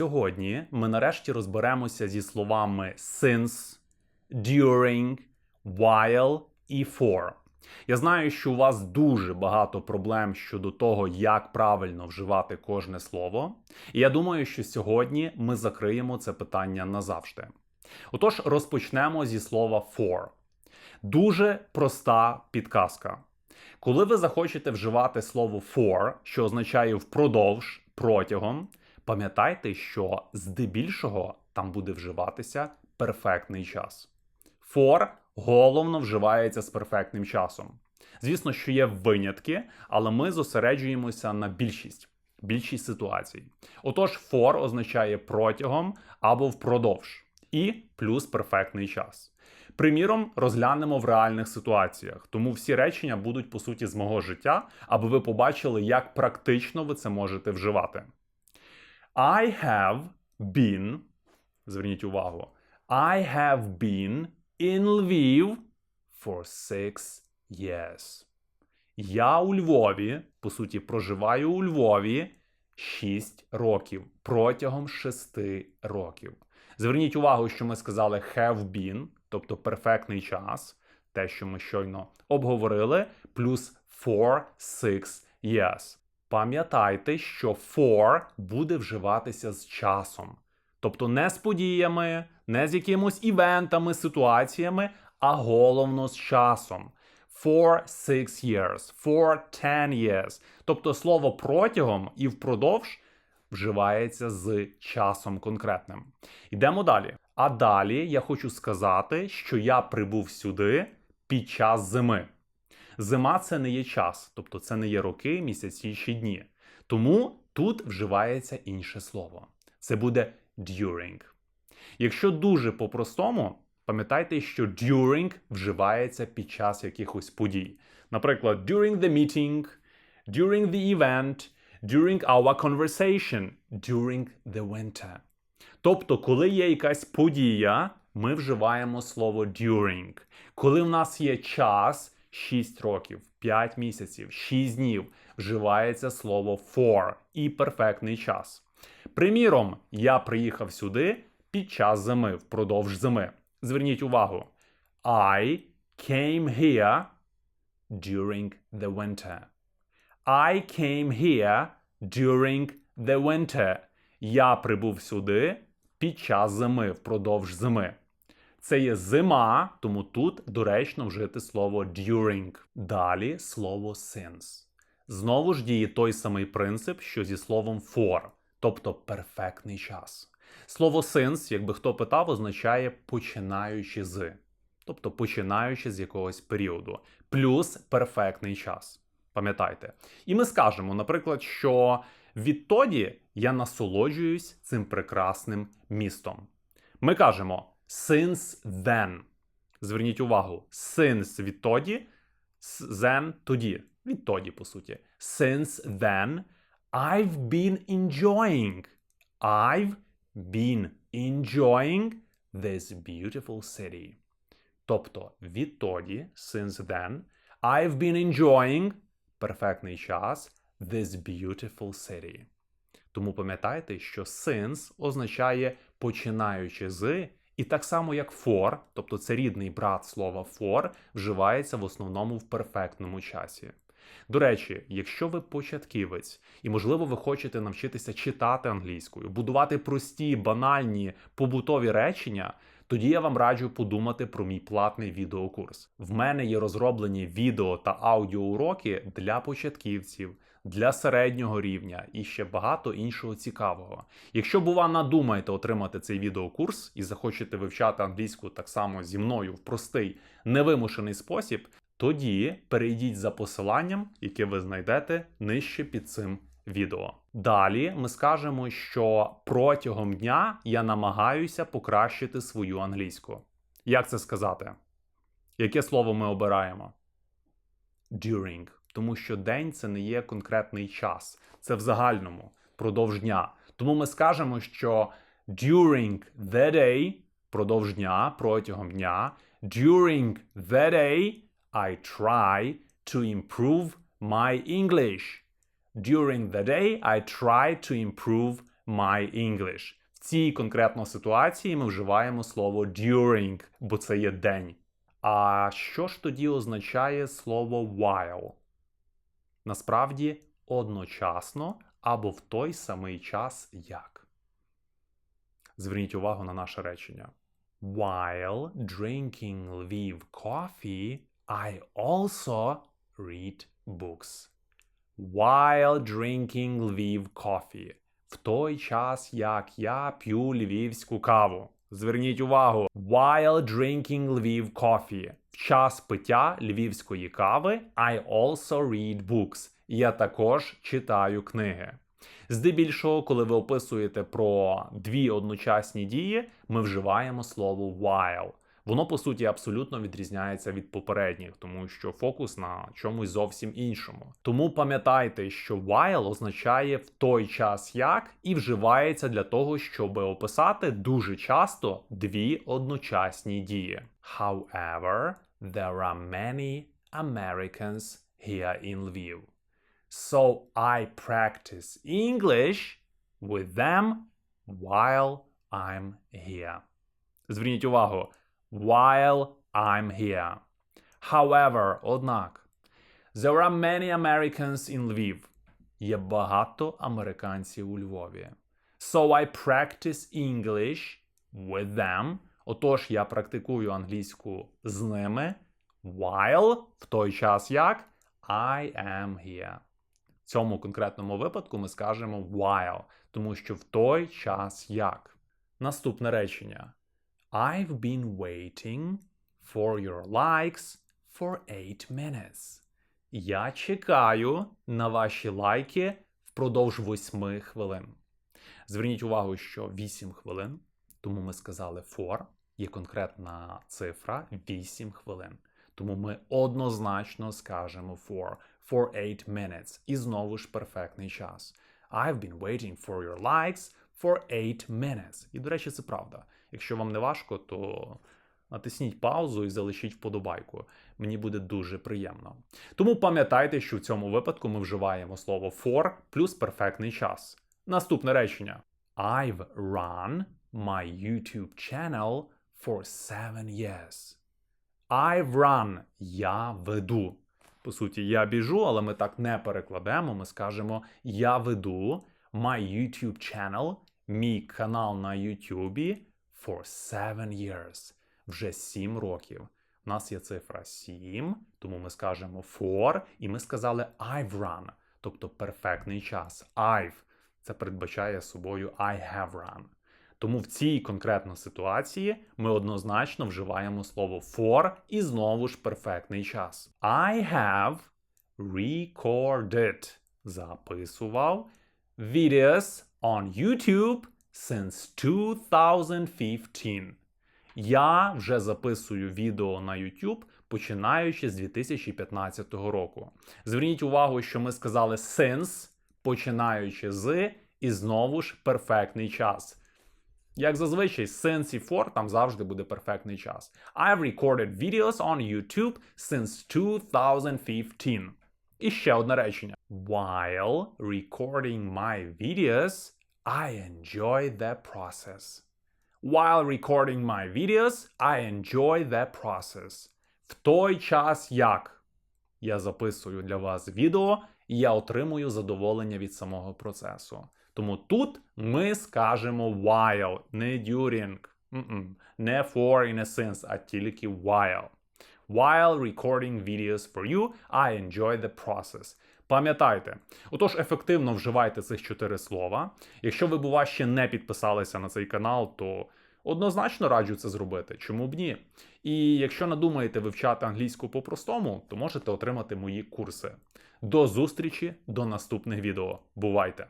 Сьогодні ми нарешті розберемося зі словами since, during, while і for. Я знаю, що у вас дуже багато проблем щодо того, як правильно вживати кожне слово. І я думаю, що сьогодні ми закриємо це питання назавжди. Отож, розпочнемо зі слова for. Дуже проста підказка. Коли ви захочете вживати слово for, що означає впродовж, протягом, пам'ятайте, що здебільшого там буде вживатися перфектний час. For головно вживається з перфектним часом. Звісно, що є винятки, але ми зосереджуємося на більшість, більшість ситуацій. Отож, for означає протягом або впродовж, і плюс перфектний час. Приміром, розглянемо в реальних ситуаціях, тому всі речення будуть по суті з мого життя, аби ви побачили, як практично ви це можете вживати. I have been, зверніть увагу, I have been in Lviv for six years. Я у Львові, по суті, проживаю у Львові 6 років протягом 6 років. Зверніть увагу, що ми сказали have been, тобто перфектний час, те, що ми щойно обговорили, плюс for six years. Пам'ятайте, що for буде вживатися з часом. Тобто не з подіями, не з якимось івентами, ситуаціями, а головно з часом. For six years, for ten years. Тобто слово протягом і впродовж вживається з часом конкретним. Йдемо далі. А далі я хочу сказати, що я прибув сюди під час зими. Зима це не є час, тобто це не є роки, місяці чи дні. Тому тут вживається інше слово. Це буде during. Якщо дуже по-простому, пам'ятайте, що during вживається під час якихось подій. Наприклад, during the meeting, during the event, during our conversation, during the winter. Тобто, коли є якась подія, ми вживаємо слово during. Коли в нас є час 6 років, 5 місяців, 6 днів, вживається слово for і перфектний час. Приміром, я приїхав сюди під час зими, впродовж зими. Зверніть увагу. I came here during the winter. I came here during the winter. Я прибув сюди під час зими, впродовж зими. Це є зима, тому тут доречно вжити слово during. Далі слово since. Знову ж діє той самий принцип, що зі словом for, тобто перфектний час. Слово since, якби хто питав, означає починаючи з, тобто починаючи з якогось періоду, плюс перфектний час. Пам'ятайте. І ми скажемо, наприклад, що відтоді я насолоджуюсь цим прекрасним містом. Ми кажемо since then. Зверніть увагу, since відтоді, then тоді. Відтоді, по суті. Since then, I've been enjoying. I've been enjoying this beautiful city. Тобто, відтоді, since then, I've been enjoying перфектний час this beautiful city. Тому пам'ятайте, що since означає починаючи з, і так само як for, тобто це рідний брат слова for, вживається в основному в перфектному часі. До речі, якщо ви початківець, і, можливо, ви хочете навчитися читати англійською, будувати прості, банальні побутові речення, тоді я вам раджу подумати про мій платний відеокурс. В мене є розроблені відео та аудіоуроки для початківців, для середнього рівня і ще багато іншого цікавого. Якщо, бува, надумаєте отримати цей відеокурс і захочете вивчати англійську так само зі мною в простий невимушений спосіб, тоді перейдіть за посиланням, яке ви знайдете нижче під цим відео. Далі ми скажемо, що протягом дня я намагаюся покращити свою англійську. Як це сказати? Яке слово ми обираємо? During. Тому що день це не є конкретний час, це в загальному продовж дня. Тому ми скажемо, що during the day, продовж дня, протягом дня, during the day I try to improve my English. During the day I try to improve my English. В цій конкретно ситуації ми вживаємо слово during, бо це є день. А що ж тоді означає слово while? Насправді одночасно або в той самий час як. Зверніть увагу на наше речення. While drinking Lviv coffee, I also read books. While drinking Lviv coffee. В той час, як я п'ю львівську каву. Зверніть увагу. While drinking Lviv coffee. В час пиття львівської кави I also read books. Я також читаю книги. Здебільшого, коли ви описуєте про дві одночасні дії, ми вживаємо слово while. Воно по суті абсолютно відрізняється від попередніх, тому що фокус на чомусь зовсім іншому. Тому пам'ятайте, що while означає в той час як і вживається для того, щоб описати дуже часто дві одночасні дії. However, there are many Americans here in Lviv. So I practice English with them while I'm here. Зверніть увагу. While I'm here. However, однак, there are many Americans in Lviv. Є багато американців у Львові. So I practice English with them. Отож, я практикую англійську з ними. While в той час як I am here. В цьому конкретному випадку ми скажемо while, тому що в той час як. Наступне речення. I've been waiting for your likes for 8 minutes. Я чекаю на ваші лайки впродовж 8 хвилин. Зверніть увагу, що 8 хвилин, тому ми сказали for, є конкретна цифра 8 хвилин. Тому ми однозначно скажемо for for 8 minutes. І знову ж перфектний час. I've been waiting for your likes for 8 minutes. І, до речі, це правда. Якщо вам не важко, то натисніть паузу і залишіть вподобайку. Мені буде дуже приємно. Тому пам'ятайте, що в цьому випадку ми вживаємо слово for плюс перфектний час. Наступне речення. I've run my YouTube channel for 7 years. I've run. Я веду. По суті, я біжу, але ми так не перекладемо. Ми скажемо Я веду my YouTube channel, мій канал на YouTube for 7 years. Вже 7 років. У нас є цифра 7, тому ми скажемо for, і ми сказали I've run, тобто перфектний час. I've це передбачає собою I have run. Тому в цій конкретно ситуації ми однозначно вживаємо слово for і знову ж перфектний час. I have recorded. Записував videos on YouTube since 2015. Я вже записую відео на YouTube починаючи з 2015 року. Зверніть увагу, що ми сказали since, починаючи з, і знову ж перфектний час. Як зазвичай, since і for там завжди буде перфектний час. I've recorded videos on YouTube since 2015. І ще одне речення. While recording my videos, I enjoy the process. While recording my videos, I enjoy the process. В той час як я записую для вас відео, і я отримую задоволення від самого процесу. Тому тут ми скажемо while, не during, М-м. не for і не since, а тільки while. While recording videos for you, I enjoy the process. Пам'ятайте, отож, ефективно вживайте цих чотири слова. Якщо ви, бува, ще не підписалися на цей канал, то однозначно раджу це зробити. Чому б ні? І якщо надумаєте вивчати англійську по-простому, то можете отримати мої курси. До зустрічі, до наступних відео. Бувайте!